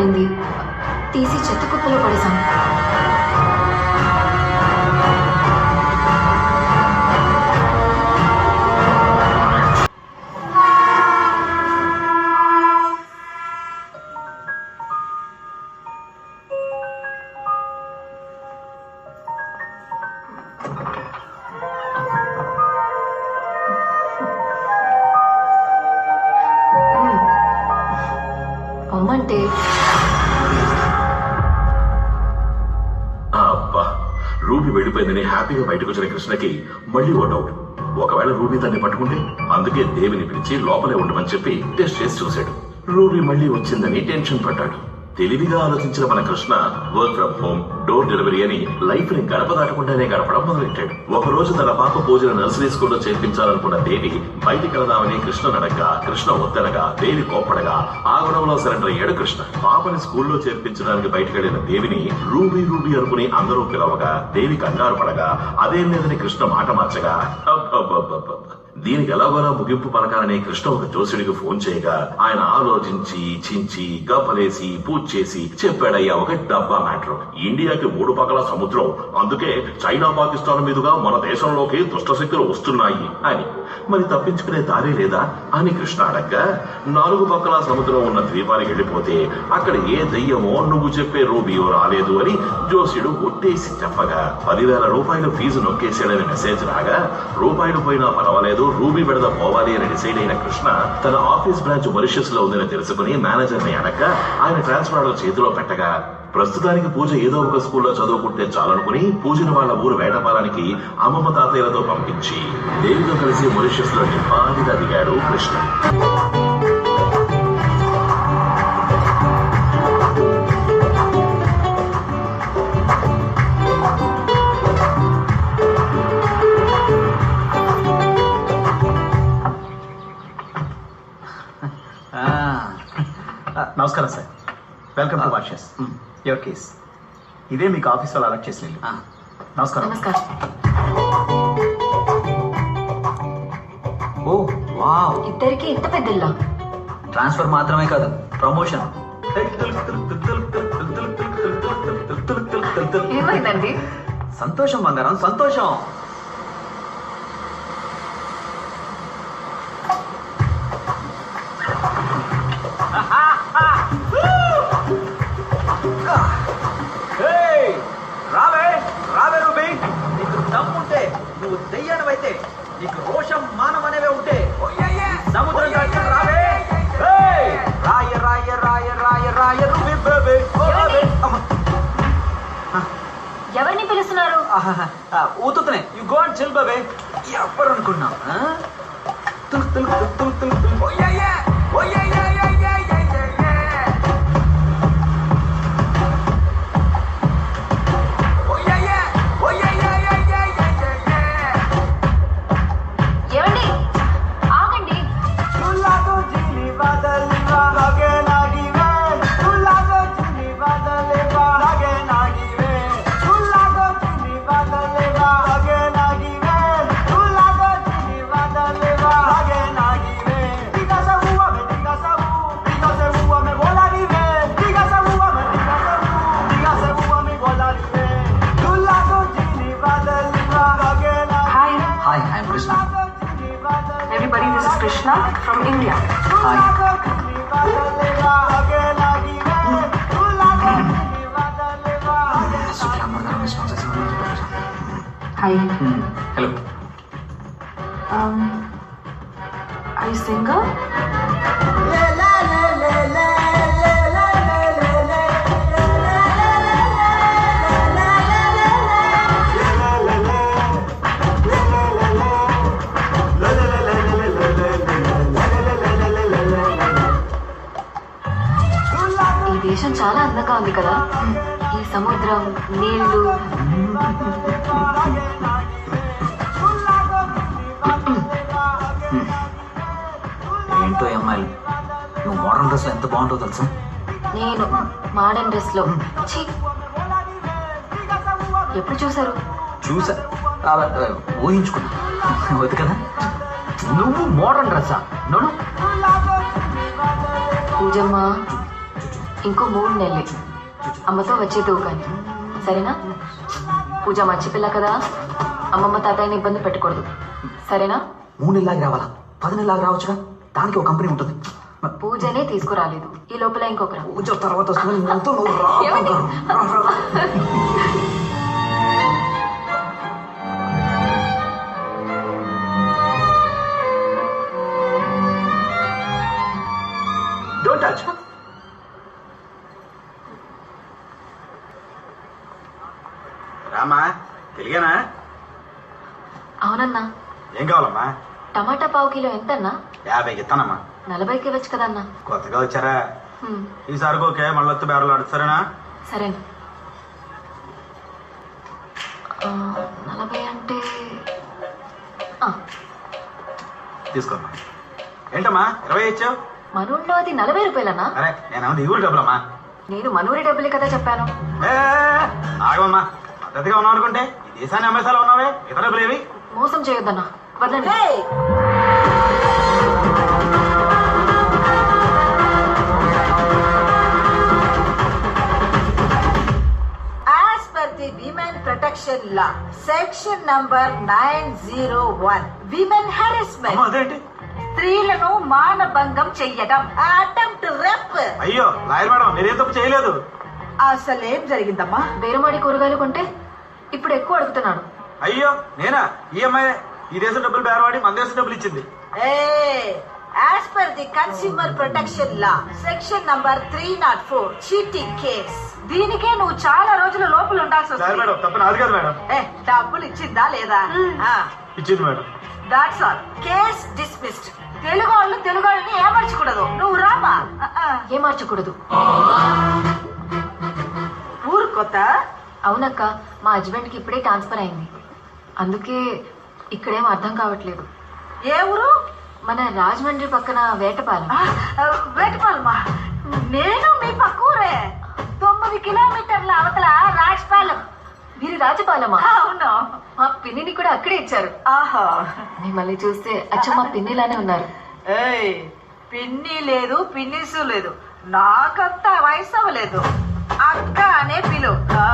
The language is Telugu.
పడింది. తీసి చెత్త కుప్పలో పడేశాం అమ్మంటే రూబీ వెళ్ళిపోయిందని హ్యాపీగా బయటకు వచ్చిన కృష్ణకి మళ్ళీ ఓ డౌట్ ఒకవేళ రూబీ తన్ని పట్టుకుంటే అందుకే దేవిని పిలిచి లోపలే ఉండమని చెప్పి టెస్ట్ చేసి చూశాడు. రూబీ మళ్ళీ వచ్చిందని టెన్షన్ పడ్డాడు. తెలివిగా ఆలోచించిన మన Krishna work from home door delivery అని లైఫ్ని గడప దాటకుండానే గడపడం మొదలెట్టాడు ఒక రోజు తన పాప పూజను నర్సరీ స్కూల్లో చేర్పించాలనుకున్న దేవి బయటికి వెళదామని కృష్ణ నడక కృష్ణ వద్దనగా దేవి కోప్పడగా ఆ గొడవలో సరెండర్ అయ్యాడు కృష్ణ పాపని స్కూల్లో చేర్పించడానికి బయటికి వెళ్ళిన దేవిని రూబీ రూబీ అనుకుని అందరూ పిలవగా దేవి కంగారు పడగా అదేం లేదని కృష్ణ మాట మార్చగా అబ్బబ్బబ్బబ్బబ్బ. దీనికి ఎలాగోలా ముగింపు పలకాలని కృష్ణ ఒక జోసుడికి ఫోన్ చేయగా ఆయన ఆలోచించి చించి గపలేసి పూజ చేసి చెప్పాడయ్యా ఒక డబ్బా మ్యాటర్. ఇండియాకి మూడు పక్కల సముద్రం అందుకే చైనా పాకిస్తాన్ మీదుగా మన దేశంలోకి దుష్టశక్తులు వస్తున్నాయి అని. మరి తప్పించుకునే దారి లేదా అని కృష్ణ అడగ్గా నాలుగు పక్కల సముద్రం ఉన్న ద్వీపానికి వెళ్ళిపోతే అక్కడ ఏ దయ్యమో నువ్వు చెప్పే రూబియో రాలేదు అని జోస్యుడు ఒట్టేసి చెప్పగా. పదివేల రూపాయలు ఫీజు నొక్కేసాడని మెసేజ్ రాగా రూపాయలు పోయినా పర్వాలేదు రూబీ విడద పోవాలి అని డిసైడ్ అయిన కృష్ణ తన ఆఫీస్ బ్రాంచ్ మొరిషియస్లో ఉందని తెలుసుకుని మేనేజర్ని అనక ఆయన ట్రాన్స్ఫర్ ఆర్డర్ చేతిలో పెట్టగా ప్రస్తుతానికి పూజ ఏదో ఒక స్కూల్లో చదువుకుంటే చాలనుకుని పూజను వాళ్ళ ఊరు వేటపాలానికి అమ్మమ్మ తాతయ్యలతో పంపించి దేవితో కలిసి మొరిషియస్లో నిపాదిగా దిగాడు కృష్ణ. నమస్కారం sir. Welcome to washes your case ఇదే మీకు ఆఫీస్ వాళ్ళు అలర్ట్ చేసిన ఇల్లు. నమస్కారం. నమస్కారం. ఓ వావ్. ఇద్దరికి ఇంత పెద్ద ఇల్లా? ట్రాన్స్ఫర్ మాత్రమే కాదు ప్రమోషన్ ఏమైందండి? సంతోషం బంగారం సంతోషం. ఊతుతనే యు గో అండ్ చిల్ బాబే ఎవరు అనుకున్నావు తులు, తులు, తులు, తులు, తులు, తులు. ఓ India，嗨。嗯。是的，是的，是的，是的，是的，是的。嗨，嗯。ఈ సముద్రం నీళ్ళు. ఏంటో ఈ అమ్మాయిలు? నువ్వు మోడర్న్ డ్రెస్ ఎంత బాగుంటుందో తెలుసా? నేను మోడర్న్ డ్రెస్లో. ఛీ! ఎప్పుడు చూసారు చూసా ఆ, ఆ, ఊహించుకున్నా. వద్దు కదా? నువ్వు మోడర్న్ డ్రెస్సా నోను పూజమ్మ ఇంకో మూడు నెలలే. అమ్మతో వచ్చేది కానీ సరేనా? పూజ మంచి పిల్ల కదా? అమ్మమ్మ తాతయ్యని ఇబ్బంది పెట్టకూడదు. సరేనా? మూడు నెలలాగా రావాలా? పది నెలలాగా రావచ్చుగా? దానికి ఒక కంపెనీ ఉంటుంది. పూజనే తీసుకురాలేదు. ఈ లోపల ఇంకొకరు. పూజ తర్వాత ఏం కావాలమ్మా? టమాటా పావు కిలో ఎంతన్నా? యాభైకి ఇస్తానమ్మా నలభైకి ఇవ్వచ్చు కదన్నా. కొత్తగా వచ్చారా? హ్మ్, ఈసారి ఓకే మళ్ళీ వచ్చి బేరలు ఆడు సరేనా? సరేనా. ఆ, నలభై అంటే ఆ, తీసుకోమ్మా. ఏంటమ్మా ఇరవై ఇచ్చావు? మనూళ్ళో అది నలభై రూపాయలన్నా? అరే నేను ఈ ఊరు డబ్బులమ్మా? నేను మనూరి డబ్బులే కదా చెప్పాను. ఏ ఆగమ్మా పద్ధతిగా ఉన్నావు అనుకుంటే ఈ దేశాన్ని అమ్మేసాలో ఉన్నావే ఇతర డబ్బులు ఏవి మోసం చేయొద్దన్నా. వదలండి As per the Women Protection Law, section number 901, women harassment, స్త్రీలను మానభంగం చెయ్యడం అటెంప్ట్ రెప్ అయ్యో లాయర్ మేడం నేనేం తప్పు చేయలేదు? అసలేం జరిగిందమ్మా? బేరమాడి కూరగాయలు కొంటే ఇప్పుడు ఎక్కువ అడుగుతున్నాడు అయ్యో నేనా? ఈఎంఐ ఈ దేశం డబ్బులు బేరవాడి మన దేశం డబ్బులు ఇచ్చింది. A as per the consumer protection law section number three not four cheating case దీనికే నువ్వు చాలా రోజుల లోపల ఉండాల్సి వస్తుంది. మేడం తప్పు నాది కాదు మేడం. ఏ డబ్బులు ఇచ్చిందా లేదా? ఇచ్చింది madam. That's all case dismissed Telugu వాళ్ళు తెలుగు వాళ్ళని ఏమర్చకూడదు నువ్వు రామా. ఏమార్చకూడదు ఊరు కొత్త అవునక్క మా హస్బెండ్కి ఇప్పుడే ట్రాన్స్ఫర్ అయింది. అందుకే ఇక్కడేం అర్థం కావట్లేదు. ఏ ఊరు? మన రాజమండ్రి పక్కన వేటపాలెం. వేటపాలమా? నేను మీ పక్క ఊరే. తొమ్మిది కిలోమీటర్ల అవతల రాజపాలెం. మీరు రాజపాలెమా? అవును. మా పిన్నిని కూడా అక్కడే ఇచ్చారు. ఆహా. మిమ్మల్ని చూస్తే అచ్చ మా పిన్నిలానే ఉన్నారు. ఏయ్ పిన్ని లేదు పిన్నిసు లేదు. నాకంత వయసు అవ్వలేదు అక్క అనే పిలు. ఆ.